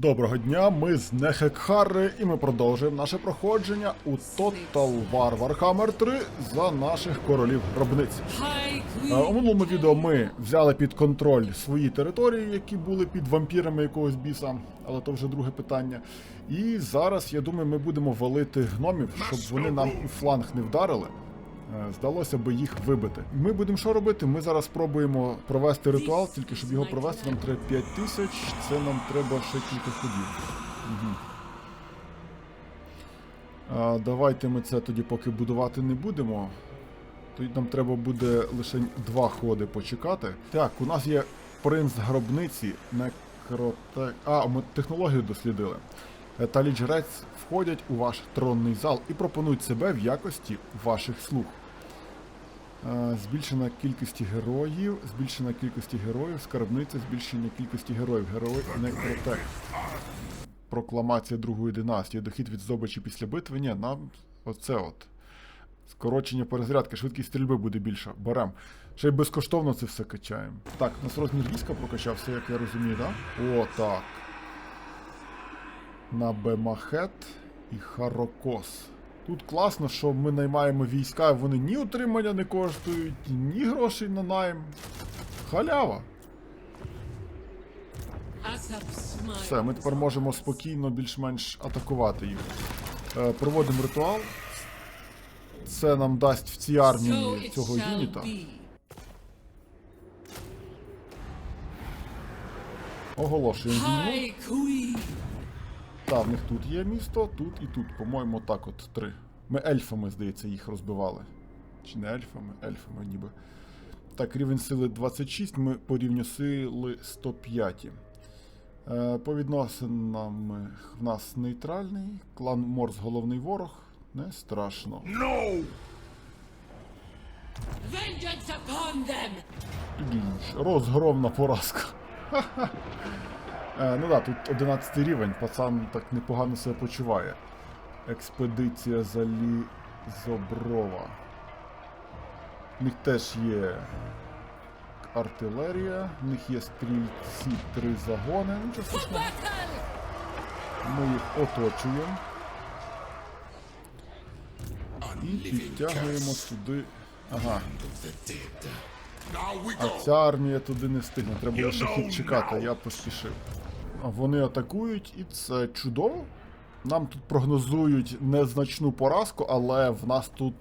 Доброго дня, ми з Нехекхари і ми продовжуємо наше проходження у Total War Warhammer 3 за наших королів гробниць. Е, У минулому відео ми взяли під контроль свої території, які були під вампірами якогось біса, але то вже друге питання. І зараз, я думаю, ми будемо валити гномів, щоб вони нам у фланг не вдарили. Е, Здалося би їх вибити. Ми будемо що робити? Ми зараз спробуємо провести ритуал, тільки щоб його провести, нам треба 5 тисяч, це нам треба ще кілька ходів. Угу. А, давайте ми це тоді поки будувати не будемо. Тоді нам треба буде лише два ходи почекати. Так, у нас є принц гробниці, некротек. А, ми технологію дослідили. Е, Та ліджерець входять у ваш тронний зал і пропонують себе в якості ваших слуг. Е, Збільшена кількість героїв, збільшена кількість героїв, скарбниця, збільшення кількості героїв, герой некротек. Прокламація другої династії, дохід від здобичі після битви. Ні, нам оце от. Скорочення перезарядки, швидкість стрільби буде більша. Берем. Ще й безкоштовно це все качаємо. Так, у нас розмір війська прокачався, як я розумію, так? Да? О, так. На Бемахет і Харокос. Тут класно, що ми наймаємо війська, вони ні утримання не коштують, ні грошей на найм. Халява. Все, ми тепер можемо спокійно більш-менш атакувати їх. Е, проводимо ритуал. Це нам дасть в цій армії цього юніта. Оголошуємо війну. Так, в них тут є місто, тут і тут, по-моєму, так от три. Ми ельфами, здається, їх розбивали. Чи не ельфами? Ельфами ніби. Так, рівень сили 26, ми по рівню сили 105. Е, по відносинам в нас нейтральний. Клан Морс головний ворог. Не страшно. Vengeance upon them! Розгромна поразка. Ха-ха. Е, ну да, тут 11 рівень, пацан так непогано себе почуває. Експедиція Залізоброва. В них теж є артилерія, в них є стрільці три загони. Ну, страшного. Ми їх оточуємо. І підтягуємо туди. Ага. А ця армія туди не встигне, треба лише хід чекати, я поспішив. Вони атакують, і це чудово. Нам тут прогнозують незначну поразку, але в нас тут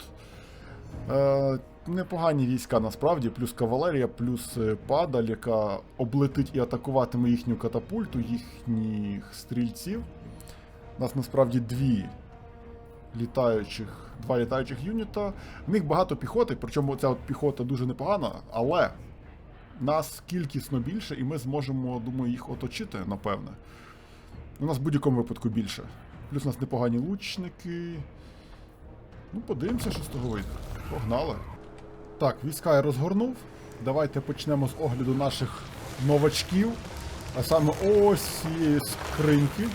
е, непогані війська насправді, плюс кавалерія, плюс е, падаль, яка облетить і атакуватиме їхню катапульту, їхніх стрільців. У нас насправді дві літаючих, два літаючих юніта. В них багато піхоти, причому ця от піхота дуже непогана, але нас кількісно більше, і ми зможемо, думаю, їх оточити, напевне. У нас в будь-якому випадку більше. Плюс у нас непогані лучники. Ну, подивимося, що з того вийде. Погнали. Так, війська я розгорнув. Давайте почнемо з огляду наших новачків. А саме ось цієї скриньки.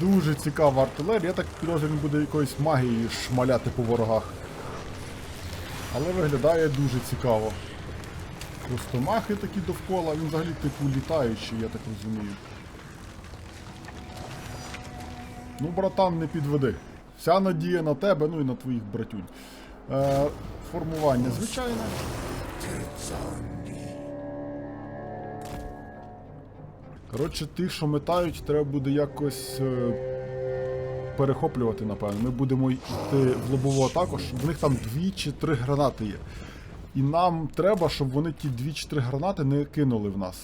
Дуже цікава артилерія. Я так підозрюю, буде якоюсь магією шмаляти по ворогах. Але виглядає дуже цікаво. Просто махи такі довкола, він взагалі типу літаючий, я так розумію. Ну, братан, не підведи. Вся надія на тебе, ну і на твоїх братюнь. Е, формування звичайне. Коротше, тих, що метають, треба буде якось е, перехоплювати, напевно. Ми будемо йти в лобову атаку. В них там дві чи три гранати є. І нам треба, щоб вони ті дві чи три гранати не кинули в нас.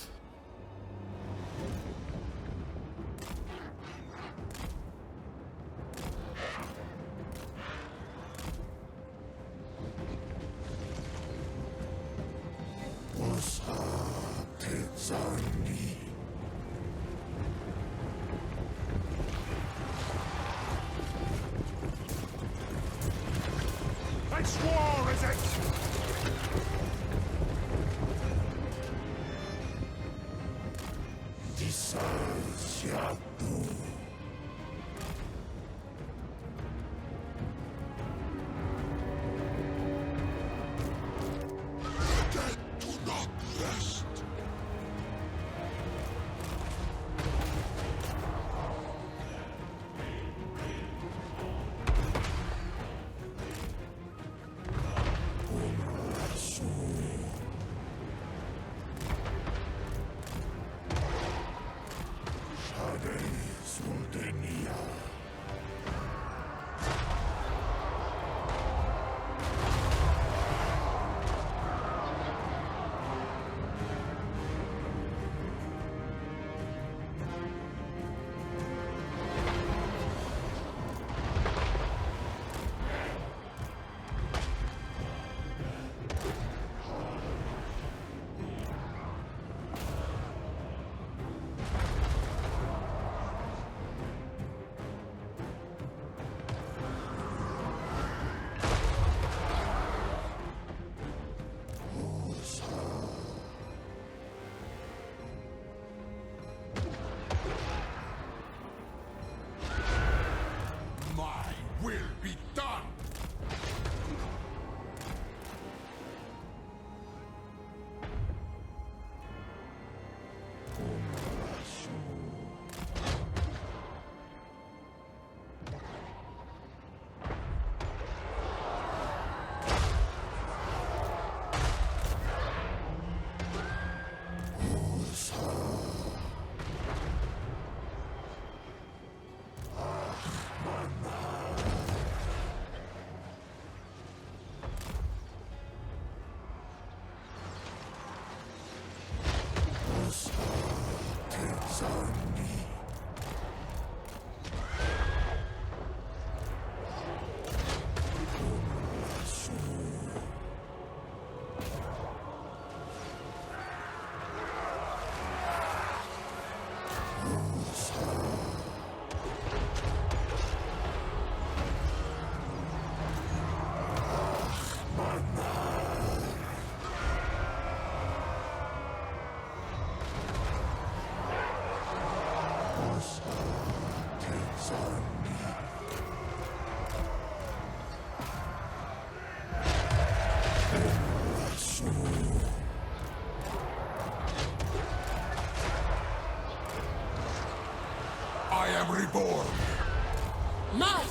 War, Missile Seattle. My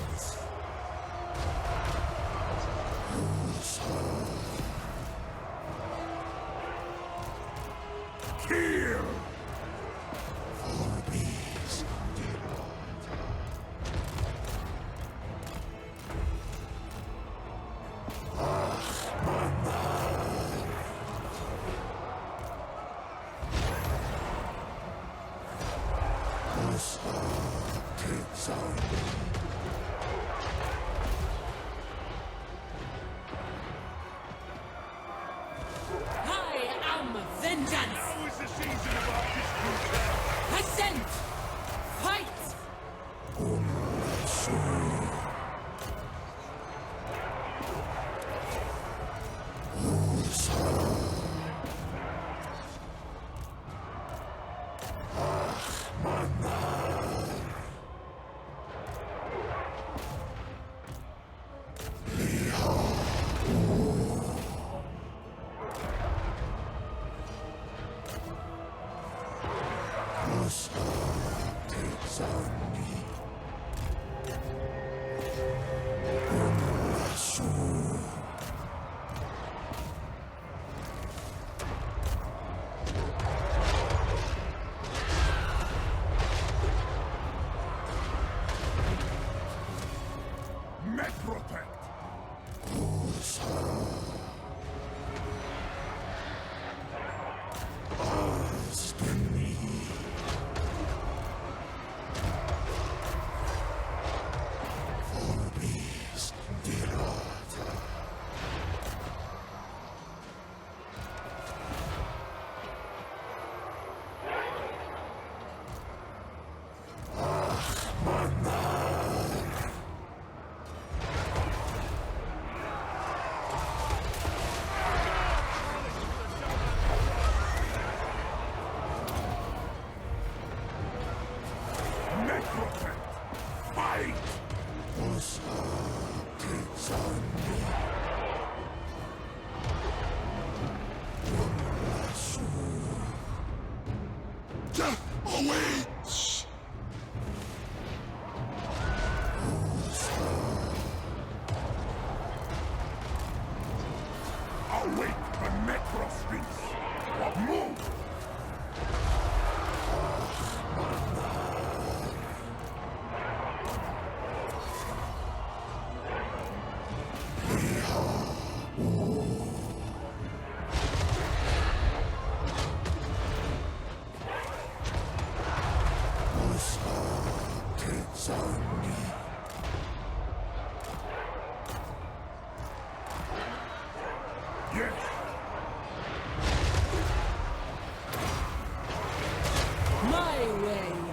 My way!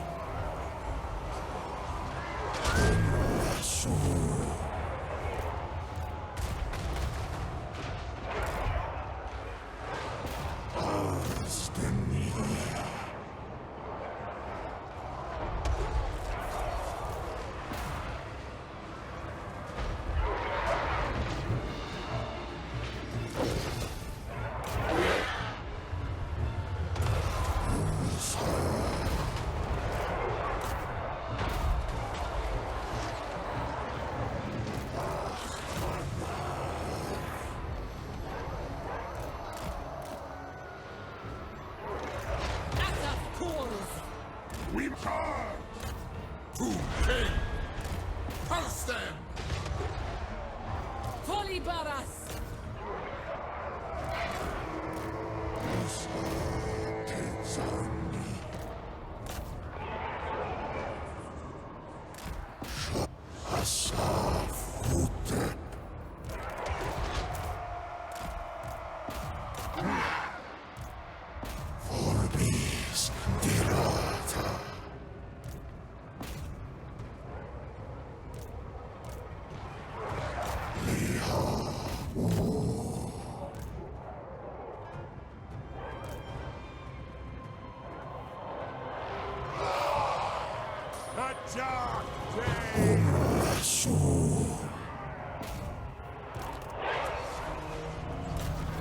Libera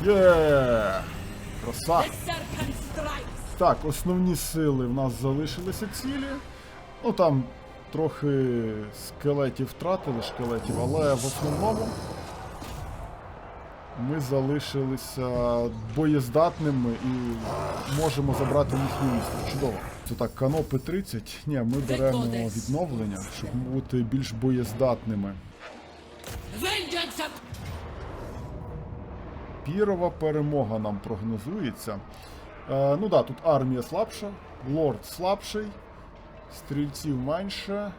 Є! Краса! Так, основні сили в нас залишилися цілі. Ну там трохи скелетів втратили шкелетів, але в основному ми залишилися боєздатними і можемо забрати їхнє місто. Чудово. Це так, канопи 30. Ні, ми беремо відновлення, щоб бути більш боєздатними. Пірова перемога нам прогнозується. Е, ну да, тут армія слабша, лорд слабший, стрільців менше.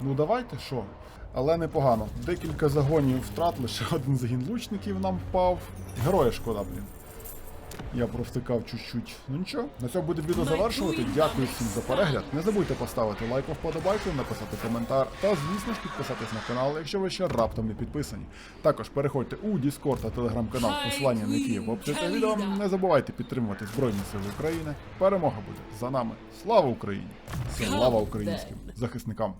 Ну давайте що. Але непогано. Декілька загонів втрат, лише один загін лучників нам впав. Героя шкода, блін. Я провтикав чуть-чуть. Ну нічого, на цьому буде відео завершувати. Дякую всім за перегляд. Не забудьте поставити лайк вподобайку, написати коментар та, звісно ж, підписатись на канал, якщо ви ще раптом не підписані. Також переходьте у Discord та телеграм-канал, посилання на які в описі відео. Не забувайте підтримувати Збройні Сили України. Перемога буде за нами. Слава Україні! Слава українським захисникам!